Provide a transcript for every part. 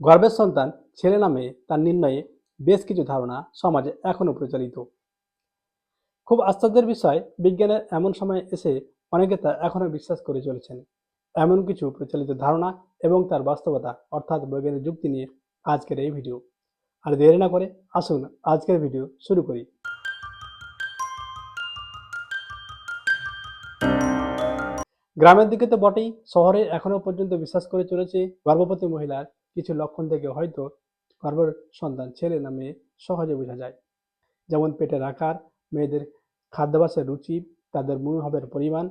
গর্ভের সন্তান, ছেলে না মেয়ে, তার নির্ণয়ে বেশ কিছু ধারণা সমাজে এখনও প্রচলিত। খুব আশ্চর্যের বিষয়, বিজ্ঞানের এমন সময় এসে অনেকে তা এখনও বিশ্বাস করে চলেছেন। এমন কিছু প্রচলিত ধারণা এবং তার বাস্তবতা অর্থাৎ বৈজ্ঞানিক যুক্তি নিয়ে আজকের এই ভিডিও। আর দেরি না করে আসুন আজকের ভিডিও শুরু করি। গ্রামের দিকে তো বটেই, শহরে এখনও পর্যন্ত বিশ্বাস করে চলেছে গর্ভবতী মহিলার কিছু লক্ষণ থেকে হয়তো গর্ভের সন্তান ছেলে না মেয়ে সহজে বোঝা যায়। যেমন পেটের আকার, মেয়েদের খাদ্যাভ্যাসের রুচি, তাদের মনোভাবের পরিমাণ,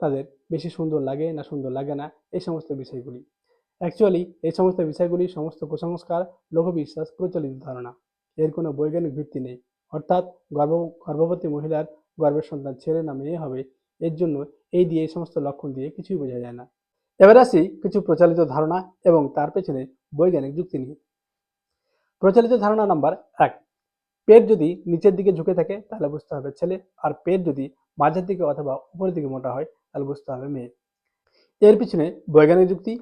তাদের বেশি সুন্দর লাগে না সুন্দর লাগে না, এই সমস্ত বিষয়গুলি। অ্যাকচুয়ালি এই সমস্ত বিষয়গুলি সমস্ত কুসংস্কার, লোকবিশ্বাস, প্রচলিত ধারণা। এর কোনো বৈজ্ঞানিক ভিত্তি নেই। অর্থাৎ গর্ভ, গর্ভবতী মহিলার গর্ভের সন্তান ছেলে না মেয়ে হবে, এর জন্য এই দিয়ে এই সমস্ত লক্ষণ দিয়ে কিছুই বোঝা যায় না। এবার আসি কিছু প্রচলিত ধারণা এবং তার পেছনে বৈজ্ঞানিক যুক্তি নিয়ে। প্রচলিত ধারণা নাম্বার এক, পেট যদি নিচের দিকে ঝুঁকে থাকে তাহলে বুঝতে হবে ছেলে, আর পেট যদি মাঝের দিকে অথবা উপরের দিকে মোটা হয় তাহলে বুঝতে হবে মেয়ে। এর পিছনে বৈজ্ঞানিক যুক্তি,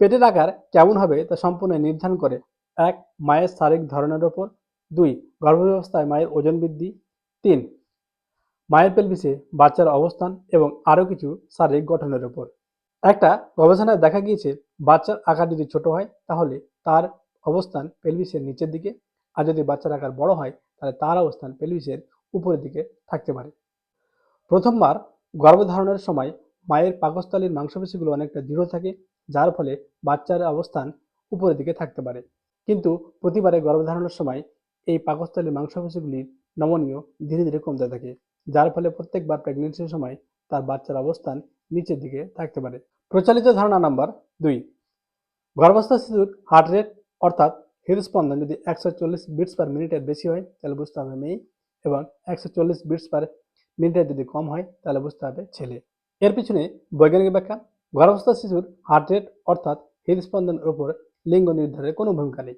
পেটের আকার কেমন হবে তা সম্পূর্ণ নির্ধারণ করে এক, মায়ের শারীরিক ধরনের ওপর, দুই, গর্ভাবস্থায় মায়ের ওজন বৃদ্ধি, তিন, মায়ের পেলভিসে বাচ্চার অবস্থান এবং আরও কিছু শারীরিক গঠনের ওপর। একটা গবেষণায় দেখা গিয়েছে, বাচ্চার আকার যদি ছোট হয়, তাহলে তার অবস্থান পেলভিসের নিচের দিকে। আর যদি বাচ্চার আকার বড় হয়, তাহলে তার অবস্থান পেলভিসের উপরের দিকে থাকতে পারে। প্রথমবার গর্ভধারণের সময় মায়ের পাকস্থলীর মাংসপেশিগুলো অনেকটা দৃঢ় থাকে, যার ফলে বাচ্চার অবস্থান উপরের দিকে থাকতে পারে। কিন্তু প্রতিবারে গর্ভধারণের সময় এই পাকস্থলীর মাংসপেশিগুলির নমনীয় ধীরে ধীরে কমতে থাকে, যার ফলে প্রত্যেকবার প্রেগনেন্সির সময় তার বাচ্চার অবস্থান নিচের দিকে থাকতে পারে। প্রচলিত ধারণা নাম্বার দুই। গর্ভস্থ শিশুর হার্ট রেট অর্থাৎ হৃদস্পন্দন যদি একশো চল্লিশ বিটস পার মিনিটের বেশি হয়, তাহলে বুঝতে হবে মেয়ে, এবং একশো চল্লিশ বিটস পার মিনিটের যদি কম হয়, তাহলে বুঝতে হবে ছেলে। এর পিছনে বৈজ্ঞানিক ব্যাখ্যা, গর্ভস্থ শিশুর হার্ট রেট অর্থাৎ হৃদস্পন্দনের উপর লিঙ্গ নির্ধারণের কোনো ভূমিকা নেই।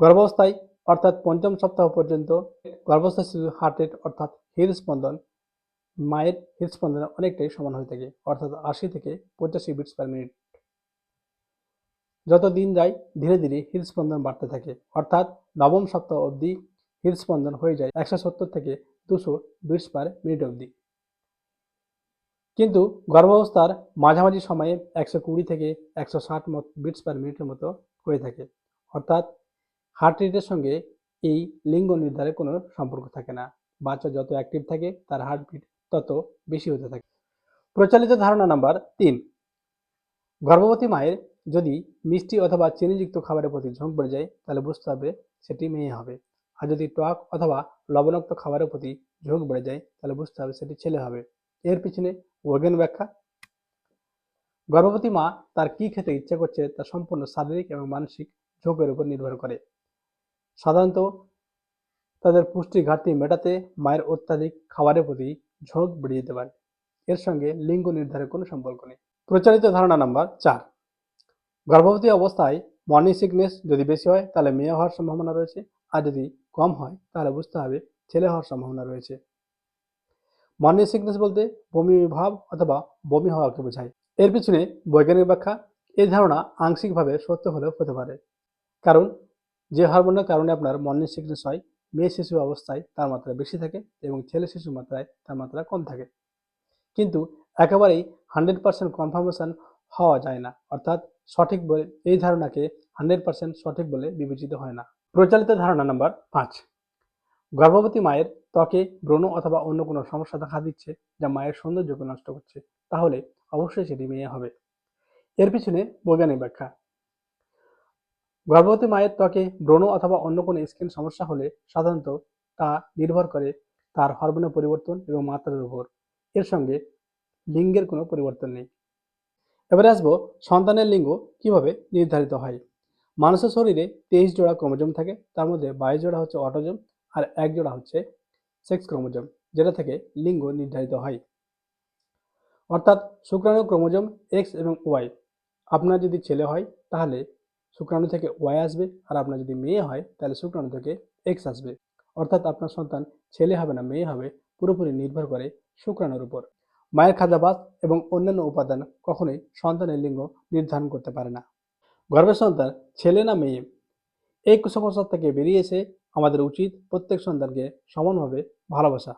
গর্ভাবস্থায় অর্থাৎ পঞ্চম সপ্তাহ পর্যন্ত গর্ভস্থ শিশুর হার্ট রেট অর্থাৎ হৃদস্পন্দন মায়ের হৃদস্পন্দনের অনেকটাই সমান হয়ে থাকে, অর্থাৎ আশি থেকে পঁচাশি বিটস পার মিনিট যত দিন যায়, ধীরে ধীরে হৃদস্পন্দন বাড়তে থাকে, অর্থাৎ নবম সপ্তাহ অবধি হৃদস্পন্দন হয়ে যায় একশো সত্তর থেকে দুশো বিটস পার মিনিট অবধি। কিন্তু গর্ভাবস্থার মাঝামাঝি সময়ে একশো কুড়ি থেকে একশো ষাট বিটস পার মিনিটের মতো হয়ে থাকে, অর্থাৎ হার্ট রেটের সঙ্গে এই লিঙ্গ নির্ধারণের কোনো সম্পর্ক থাকে না। বাচ্চা যত অ্যাক্টিভ থাকে, তার হার্টবিট তত বেশি হতে থাকে। প্রচলিত ধারণা নাম্বার তিন, গর্ভবতী মায়ের যদি মিষ্টি অথবা চিনিযুক্ত খাবারের প্রতি ঝোঁক বেড়ে যায়, তাহলে বুঝতে হবে সেটি মেয়ে হবে। আর যদি টক অথবা লবণাক্ত খাবারের প্রতি ঝোঁক বেড়ে যায়, তাহলে বুঝতে হবে সেটি ছেলে হবে। এর পিছনে বৈজ্ঞান ব্যাখ্যা। গর্ভবতী মা তার কি খেতে ইচ্ছে করছে, তা সম্পূর্ণ শারীরিক এবং মানসিক ঝোঁকের উপর নির্ভর করে। সাধারণত তাদের পুষ্টি ঘাটতি মেটাতে মায়ের অত্যাধিক খাবারের প্রতি ঝোঁক বেড়ে যেতে পারে। এর সঙ্গে লিঙ্গ নির্ধারণের কোনো সম্পর্ক নেই। প্রচারিত ধারণা নাম্বার চার। গর্ভবতী অবস্থায় মর্নিং সিকনেস যদি বেশি হয়, তাহলে মেয়ে হওয়ার সম্ভাবনা রয়েছে। আর যদি কম হয়, তাহলে বুঝতে হবে ছেলে হওয়ার সম্ভাবনা রয়েছে। মর্নিং সিকনেস বলতে বমি ভাব অথবা বমি হওয়াকে বোঝায়। এর পিছনে বৈজ্ঞানিক ব্যাখ্যা এই ধারণা আংশিকভাবে সত্য হলেও হতে পারে। কারণ যে হরমোনের কারণে আপনার মর্নিং সিকনেস হয় মেয়ে শিশু অবস্থায় তার মাত্রা বেশি থাকে এবং ছেলে শিশু মাত্রায় তার মাত্রা কম থাকে। কিন্তু একেবারেই হান্ড্রেড পার্সেন্ট কনফার্মেশন হওয়া যায় না। অর্থাৎ সঠিক বলে এই ধারণাকে হান্ড্রেড পার্সেন্ট সঠিক বলে বিবেচিত হয় না। প্রচলিত ধারণা নাম্বার পাঁচ। গর্ভবতী মায়ের ত্বকে ব্রণ অথবা অন্য কোনো সমস্যা দেখা দিচ্ছে যা মায়ের সৌন্দর্যকে নষ্ট করছে, তাহলে অবশ্যই সেটি মেয়ে হবে। এর পিছনে বৈজ্ঞানিক ব্যাখ্যা। গর্ভবতী মায়ের ত্বকে ব্রণ অথবা অন্য কোনো স্কিন সমস্যা হলে সাধারণত তা নির্ভর করে তার হরমোনের পরিবর্তন এবং মাত্রার উপর। এর সঙ্গে লিঙ্গের কোনো পরিবর্তন নেই। এবারে আসব সন্তানের লিঙ্গ কীভাবে নির্ধারিত হয়। মানুষের শরীরে তেইশ জোড়া ক্রোমোজোম থাকে, তার মধ্যে বাইশ জোড়া হচ্ছে অটোজোম আর এক জোড়া হচ্ছে সেক্স ক্রোমোজোম, যেটা থেকে লিঙ্গ নির্ধারিত হয়। অর্থাৎ শুক্রাণু ক্রোমোজোম এক্স এবং ওয়াই। আপনার যদি ছেলে হয়, তাহলে শুক্রাণু থেকে ওয়াই আসবে, আর আপনার যদি মেয়ে হয়, তাহলে শুক্রাণু থেকে এক্স আসবে। অর্থাৎ আপনার সন্তান ছেলে হবে না মেয়ে হবে, পুরোপুরি নির্ভর করে শুক্রাণুর উপর। মায়ের খাদ্যাভ্যাস এবং অন্যান্য উপাদান কখনোই সন্তানের লিঙ্গ নির্ধারণ করতে পারে না। গর্ভের সন্তান ছেলে না মেয়ে? এই কুসংস্কার থেকে বেরিয়ে এসে আমাদের উচিত প্রত্যেক সন্তানকে সমানভাবে ভালোবাসা।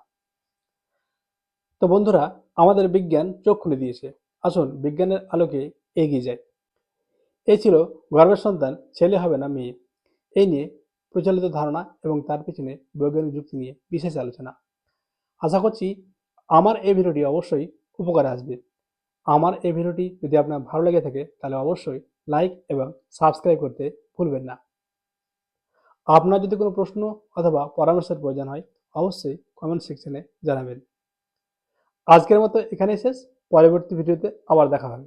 তো বন্ধুরা, আমাদের বিজ্ঞান চোখ খুলে দিয়েছে। আসুন বিজ্ঞানের আলোকে এগিয়ে যাই। এই ছিল গর্ভের সন্তান, ছেলে হবে না মেয়ে। এই নিয়ে প্রচলিত ধারণা এবং তার পিছনে বৈজ্ঞানিক যুক্তি নিয়ে বিশেষ আলোচনা। আশা করছি আমার এই ভিডিওটি অবশ্যই উপকারে আসবে। আমার এই ভিডিওটি যদি আপনার ভালো লেগে থাকে, তাহলে অবশ্যই লাইক এবং সাবস্ক্রাইব করতে ভুলবেন না। আপনার যদি কোনো প্রশ্ন অথবা পরামর্শের প্রয়োজন হয়, অবশ্যই কমেন্ট সেকশনে জানাবেন। আজকের মতো এখানেই শেষ। পরবর্তী ভিডিওতে আবার দেখা হবে।